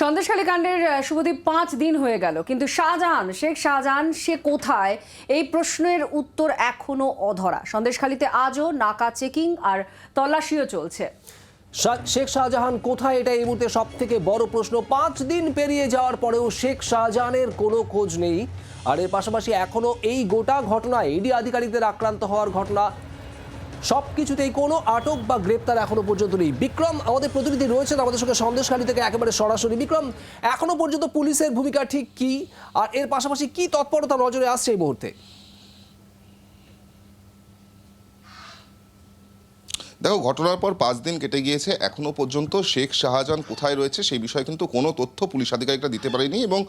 সন্দেশখালী কাণ্ডের শুভদীপ পাঁচ দিন হয়ে গেল, কিন্তু শাহজাহান, শেখ শাহজাহান, সে কোথায়? এই প্রশ্নের উত্তর এখনও অধরা। সন্দেশখালীতে আজও নাকা চেকিং আর তল্লাশিও চলছে। শেখ শাহজাহান কোথায়? এটা এই মুহূর্তে সব থেকে বড় প্রশ্ন। পাঁচ দিন পেরিয়ে যাওয়ার পরেও শেখ শাহজাহানের কোনো খোঁজ নেই। আর এর পাশাপাশি এখনও এই গোটা ঘটনায় ইডি আধিকারিকদের আক্রান্ত হওয়ার ঘটনা সব কিছুতেই কোনো আটক বা গ্রেপ্তার এখনও পর্যন্ত নেই। বিক্রম, আমাদের প্রতিনিধি রয়েছেন আমাদের সঙ্গে সন্দেশখালী থেকে একেবারে সরাসরি। বিক্রম, এখনও পর্যন্ত পুলিশের ভূমিকা ঠিক কি? আর এর পাশাপাশি কি তৎপরতা নজরে আসছে এই মুহূর্তে? দেখো, ঘটনার পর পাঁচ দিন কেটে গিয়েছে। এখনও পর্যন্ত শেখ শাহজাহান কোথায় রয়েছে সেই বিষয়ে কিন্তু কোনো তথ্য পুলিশ আধিকারিকরা দিতে পারেনি এবং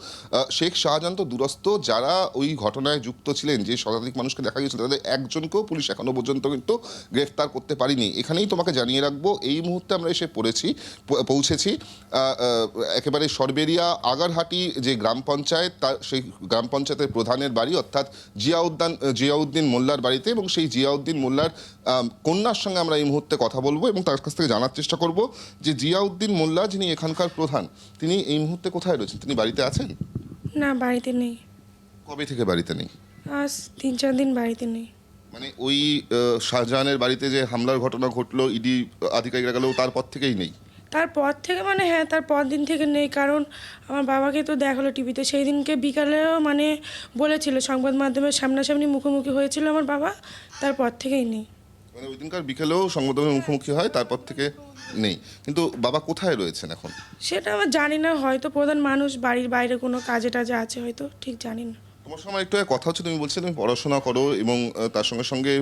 শেখ শাহজাহান তো দূরস্থ যারা ওই ঘটনায় যুক্ত ছিলেন, যে শতাধিক মানুষকে দেখা গিয়েছিল, তাদের একজনকেও পুলিশ এখনও পর্যন্ত কিন্তু গ্রেফতার করতে পারিনি। এখানেই তোমাকে জানিয়ে রাখব, এই মুহূর্তে আমরা এসে পড়েছি পৌঁছেছি একেবারে সরবেরিয়া আগারহাটি যে গ্রাম পঞ্চায়েত, তার সেই গ্রাম পঞ্চায়েতের প্রধানের বাড়ি, অর্থাৎ জিয়াউদ্দান, জিয়াউদ্দিন মোল্লার বাড়িতে এবং সেই জিয়াউদ্দিন মোল্লার কন্যার সঙ্গে আমরা এই মুহূর্তে কথা বলব এবং তার কাছ থেকে জানার চেষ্টা করব যে জিয়াউদ্দিন মোল্লা যিনি এখানকার প্রধান তিনি এই মুহূর্তে কোথায় রয়েছেন? তিনি বাড়িতে আছেন? না বাড়িতে নেই। কবে থেকে বাড়িতে নেই? আজ তিন চার দিন বাড়িতে নেই। মানে ওই শাহজাহানের বাড়িতে যে হামলার ঘটনা ঘটলো ইডি আধিকারিকরা গেলেও তারপর থেকেই নেই? তারপর থেকে মানে হ্যাঁ তারপর দিন থেকে নেই। কারণ আমার বাবাকে তো দেখাল টিভিতে। সেই দিনকে বিকালেও মানে বলেছিল সংবাদ মাধ্যমের সামনাসামনি মুখোমুখি হয়েছিল আমার বাবা তারপর থেকেই নেই। মানে ওই দিনকার বিকেলেও সংবাদের মুখোমুখি হয় তারপর থেকে নেই। কিন্তু বাবা কোথায় রয়েছেন এখন? সেটা আমার জানি না হয়তো প্রধান মানুষ বাড়ির বাইরে কোনো কাজে টাজে আছে হয়তো ঠিক জানি না। তোমার সময় একটু কথা হচ্ছে তুমি বলছিলে তুমি পড়াশোনা করো এবং তার সঙ্গে সঙ্গে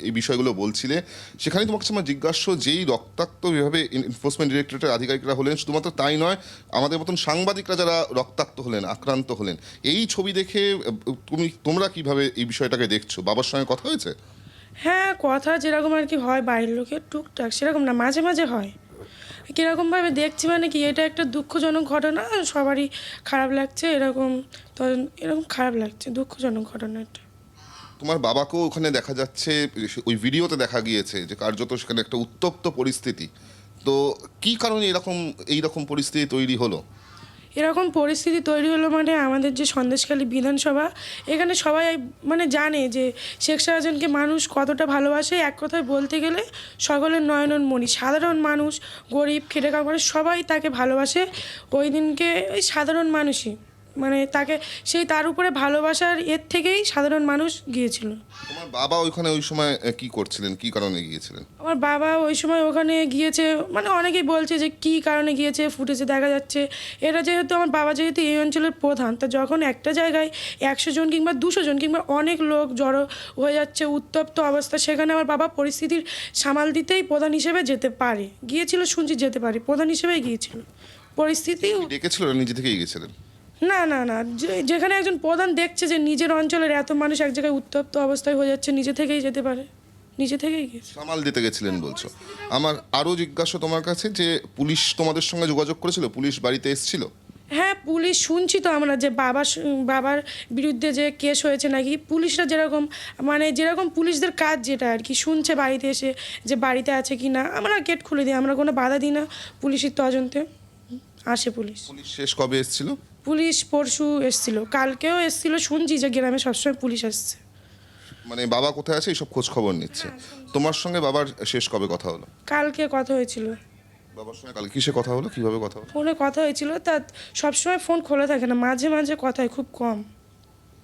এই বিষয়গুলো বলছিলে। সেখানে তোমাকে আমার জিজ্ঞাস্য যেই রক্তাক্ত বিভাবে এনফোর্সমেন্ট ডিরেক্টরেটের আধিকারিকরা হলেন শুধুমাত্র তাই নয় আমাদের মতন সাংবাদিকরা যারা রক্তাক্ত হলেন আক্রান্ত হলেন এই ছবি দেখে তুমি তোমরা কীভাবে এই বিষয়টাকে দেখছ? বাবার সঙ্গে কথা হয়েছে? হ্যাঁ কথা যেরকম আর কি হয় বাইরের লোকের টুকটাক সেরকম না, মাঝে মাঝে হয়। কীরকমভাবে দেখছি মানে কি, এটা একটা দুঃখজনক ঘটনা, সবারই খারাপ লাগছে, এরকম তো এরকম খারাপ লাগছে, দুঃখজনক ঘটনা এটা। তোমার বাবাকেও ওখানে দেখা যাচ্ছে, ওই ভিডিওতে দেখা গিয়েছে যে কার্যত সেখানে একটা উত্তপ্ত পরিস্থিতি। তো কি কারণে এরকম, এইরকম পরিস্থিতি তৈরি হলো? এরকম পরিস্থিতি তৈরি হলো মানে আমাদের যে সন্দেশখালী বিধানসভা, এখানে সবাই মানে জানে যে শেখ শাহজাহানকে মানুষ কতটা ভালোবাসে, এক কথায় বলতে গেলে সকলের নয়নন মণি সাধারণ মানুষ, গরিব খেটে খাওয়া সবাই তাকে ভালোবাসে। ওই দিনকে ওই সাধারণ মানুষই। মানে তাকে সেই তার উপরে ভালোবাসার এর থেকেই সাধারণ মানুষ গিয়েছিল। তোমার বাবা ওইখানে ওই সময় কি করছিলেন? কি কারণে গিয়েছিলেন? আমার বাবা ওই সময় ওখানে গিয়েছে মানে অনেকেই বলছে যে কী কারণে গিয়েছে ফুটেজে দেখা যাচ্ছে। এটা যেহেতু আমার বাবা যেহেতু এই অঞ্চলের প্রধান তা যখন একটা জায়গায় একশো জন কিংবা দুশো জন কিংবা অনেক লোক জড়ো হয়ে যাচ্ছে উত্তপ্ত অবস্থা সেখানে আমার বাবা পরিস্থিতির সামাল দিতেই প্রধান হিসেবে যেতে পারে। গিয়েছিল শুনছি যেতে পারে প্রধান হিসেবেই গিয়েছিল। পরিস্থিতি ডেকেছিল নিজে থেকেই গেছিলেন না না না। যেখানে একজন প্রধান দেখছে যে নিজের অঞ্চলের এত মানুষ এক জায়গায় উত্তপ্ত অবস্থায় হয়ে যাচ্ছে নিজে থেকেই যেতে পারে। নিজে থেকেই সামাল দিতে গেছিলেন বলছো। আমার আরও জিজ্ঞাসা তোমার কাছে যে পুলিশ তোমাদের সঙ্গে যোগাযোগ করেছিল? পুলিশ বাড়িতে এসেছিল? হ্যাঁ পুলিশ শুনছি তো আমরা যে বাবা বাবার বিরুদ্ধে যে কেস হয়েছে নাকি পুলিশরা যেরকম মানে যেরকম পুলিশদের কাজ যেটা আর কি শুনছে বাড়িতে এসে যে বাড়িতে আছে কি না আমরা গেট খুলে দিই আমরা কোনো বাধা দিই না পুলিশের তদন্তে। আসে পুলিশ। পুলিশ শেষ কবে এসেছিল? পুলিশ পরশু এসছিল। কালকেও এসছিল শুনছি যে গ্রামে সবসময় পুলিশ আসছে। মানে বাবা কোথায় আছে? এইসব খোঁজ খবর নিচ্ছে। তোমার সঙ্গে বাবার শেষ কবে কথা হলো? কালকে কথা হয়েছিল। বাবার সঙ্গে কালকে কিসে কথা হলো? কীভাবে কথা হলো? ফোনে কথা হয়েছিল তা সবসময় ফোন খোলা থাকে না মাঝে মাঝে কথায় খুব কম।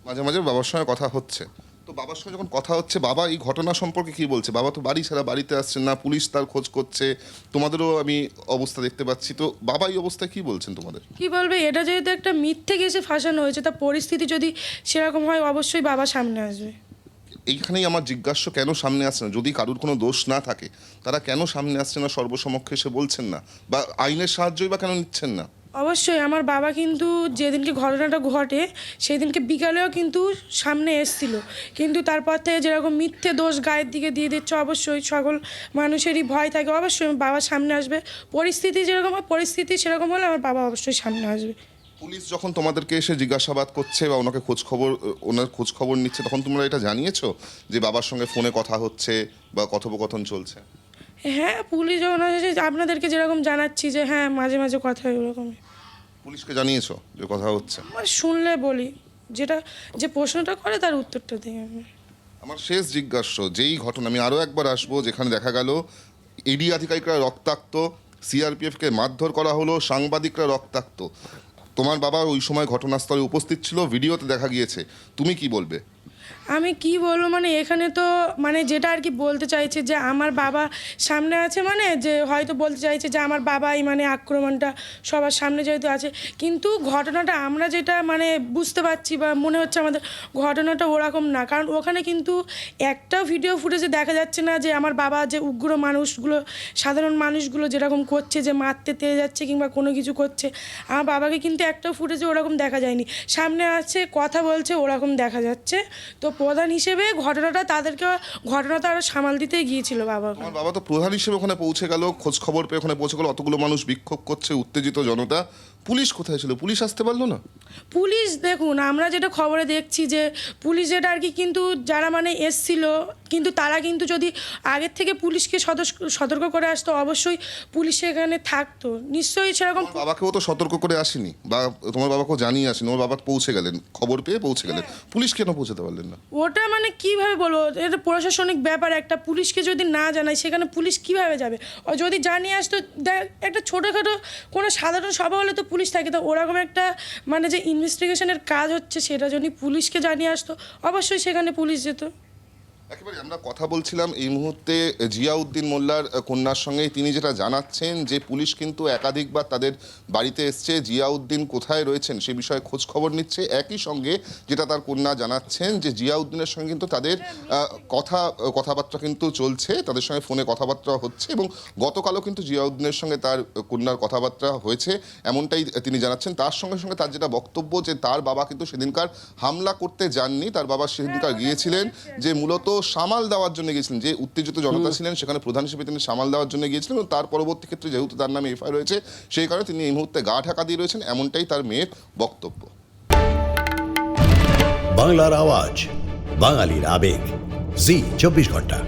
মাঝে মাঝে বাবার সঙ্গে কথা হচ্ছে। তো বাবার সঙ্গে যখন কথা হচ্ছে বাবা এই ঘটনা সম্পর্কে কি বলছে? বাবা তো বাড়ি ছাড়া বাড়িতে আসছেন না পুলিশ তার খোঁজ করছে তোমাদেরও আমি অবস্থা দেখতে পাচ্ছি। তো বাবা এই অবস্থায় কি বলছেন তোমাদের? কি বলবে? এটা যেহেতু একটা মিথ্যে কেসে ফাঁসানো হয়েছে তা পরিস্থিতি যদি সেরকম হয় অবশ্যই বাবা সামনে আসবে। এইখানেই আমার জিজ্ঞাস্য কেন সামনে আসছে না? যদি কারুর কোনো দোষ না থাকে তারা কেন সামনে আসছে না? সর্বসমক্ষে এসে বলছেন না? বা আইনের সাহায্যই বা কেন নিচ্ছেন না? অবশ্যই আমার বাবা কিন্তু যেদিনকে ঘটনাটা ঘটে সেই দিনকে বিকালেও কিন্তু সামনে এসছিল। কিন্তু তারপর থেকে যেরকম মিথ্যে দোষ গায়ের দিকে দিয়ে দিচ্ছে, অবশ্যই সকল মানুষেরই ভয় থাকে। অবশ্যই বাবা সামনে আসবে। পরিস্থিতি যেরকম পরিস্থিতি সেরকম হলে আমার বাবা অবশ্যই সামনে আসবে। পুলিশ যখন তোমাদেরকে এসে জিজ্ঞাসাবাদ করছে বা ওনাকে খোঁজ খবর ওনার খোঁজ খবর নিচ্ছে, তখন তোমরা এটা জানিয়েছো যে বাবার সঙ্গে ফোনে কথা হচ্ছে বা কথোপকথন চলছে? হ্যাঁ পুলিশ যখন আসে আপনাদেরকে যেরকম জানাচ্ছি যে হ্যাঁ মাঝে মাঝে কথা হয় ওরকমই। পুলিশকে জানিয়েছো যে কথা হচ্ছে? আমার শুনলে বলি যেটা যে প্রশ্নটা করে তার উত্তরটা দিই আমি। আমার শেষ জিজ্ঞাস্য যেই ঘটনা আমি আরও একবার আসব যেখানে দেখা গেল ইডি আধিকারিকরা রক্তাক্ত সিআরপিএফকে মারধর করা হলো সাংবাদিকরা রক্তাক্ত। তোমার বাবা ওই সময় ঘটনাস্থলে উপস্থিত ছিল ভিডিওতে দেখা গিয়েছে। তুমি কি বলবে? আমি কি বলব মানে এখানে তো মানে যেটা আর কি বলতে চাইছে যে আমার বাবা সামনে আছে মানে যে হয়তো বলতে চাইছে যে আমার বাবাই মানে আক্রমণটা সবার সামনে যেহেতু আছে। কিন্তু ঘটনাটা আমরা যেটা মানে বুঝতে পারছি বা মনে হচ্ছে আমাদের ঘটনাটা ওরকম না। কারণ ওখানে কিন্তু একটা ভিডিও ফুটেজে দেখা যাচ্ছে না যে আমার বাবা যে উগ্র মানুষগুলো, সাধারণ মানুষগুলো যেরকম করছে, যে মারতে তেড়ে যাচ্ছে কিংবা কোনো কিছু করছে, আমার বাবাকে কিন্তু একটা ফুটেজে ওরকম দেখা যায়নি। সামনে আছে, কথা বলছে, ওরকম দেখা যাচ্ছে। তো প্রধান হিসেবে ঘটনাটা তাদেরকে ঘটনাটা আরও সামাল দিতে গিয়েছিল বাবা। আমার বাবা তো প্রধান হিসেবে ওখানে পৌঁছে গেল, খোঁজ খবর পেয়ে ওখানে পৌঁছে গেল, অতগুলো মানুষ বিক্ষোভ করছে, উত্তেজিত জনতা। পুলিশ কোথায় ছিল? পুলিশ আসতে পারল না? পুলিশ দেখুন আমরা যেটা খবরে দেখছি যে পুলিশ যেটা আর কি কিন্তু যারা মানে এসছিল কিন্তু তারা কিন্তু যদি আগের থেকে পুলিশকে সতর্ক করে আসতো অবশ্যই পুলিশ এখানে থাকতো। নিশ্চয়ই সেরকম বাবাকেও তো সতর্ক করে আসেনি বা তোমার বাবাকেও জানিয়ে আসেনি ওর বাবা পৌঁছে গেলেন খবর পেয়ে পৌঁছে গেলেন। পুলিশ কেন পৌঁছাতে পারলেন না? ওটা মানে কীভাবে বলব এটা প্রশাসনিক ব্যাপার একটা পুলিশকে যদি না জানায় সেখানে পুলিশ কীভাবে যাবে? ও যদি জানিয়ে আসতো দেখ একটা ছোটোখাটো কোনো সাধারণ সভা হলে তো পুলিশ থাকে তো ওরকম একটা মানে যে ইনভেস্টিগেশনের কাজ হচ্ছে, সেটা যদি পুলিশকে জানিয়ে আসতো, অবশ্যই সেখানে পুলিশ যেত। একেবারে আমরা কথা বলছিলাম এই মুহূর্তে জিয়াউদ্দিন মোল্লার কন্যার সঙ্গে তিনি যেটা জানাচ্ছেন যে, পুলিশ কিন্তু একাধিকবার তাদের বাড়িতে এসছে। জিয়াউদ্দিন কোথায় রয়েছেন সে বিষয়ে খোঁজ খবর নিচ্ছে। একই সঙ্গে যেটা তার কন্যা জানাচ্ছেন যে, জিয়াউদ্দিনের সঙ্গে কিন্তু তাদের কথা, কথাবার্তা কিন্তু চলছে। তাদের সঙ্গে ফোনে কথাবার্তা হচ্ছে এবং গতকালও কিন্তু জিয়াউদ্দিনের সঙ্গে তার কন্যার কথাবার্তা হয়েছে এমনটাই তিনি জানাচ্ছেন। তার সঙ্গে সঙ্গে তার যেটা বক্তব্য যে, তার বাবা কিন্তু সেদিনকার হামলা করতে যাননি। তার বাবা সেদিনকার গিয়েছিলেন যে, মূলত সামাল দেওয়ার জন্য গিয়েছিলেন যে উত্তেজিত জনতা ছিলেন সেখানে প্রধান হিসেবে তিনি সামাল দেওয়ার জন্য গিয়েছিলেন এবং তার পরবর্তী ক্ষেত্রে যেহেতু তার নামে এফআই রয়েছে সেই কারণে তিনি এই মুহূর্তে গা ঢাকা দিয়ে রয়েছেন এমনটাই তার মেয়ের বক্তব্য। বাংলার আওয়াজ বাঙালির আবেগ জি চব্বিশ ঘণ্টা।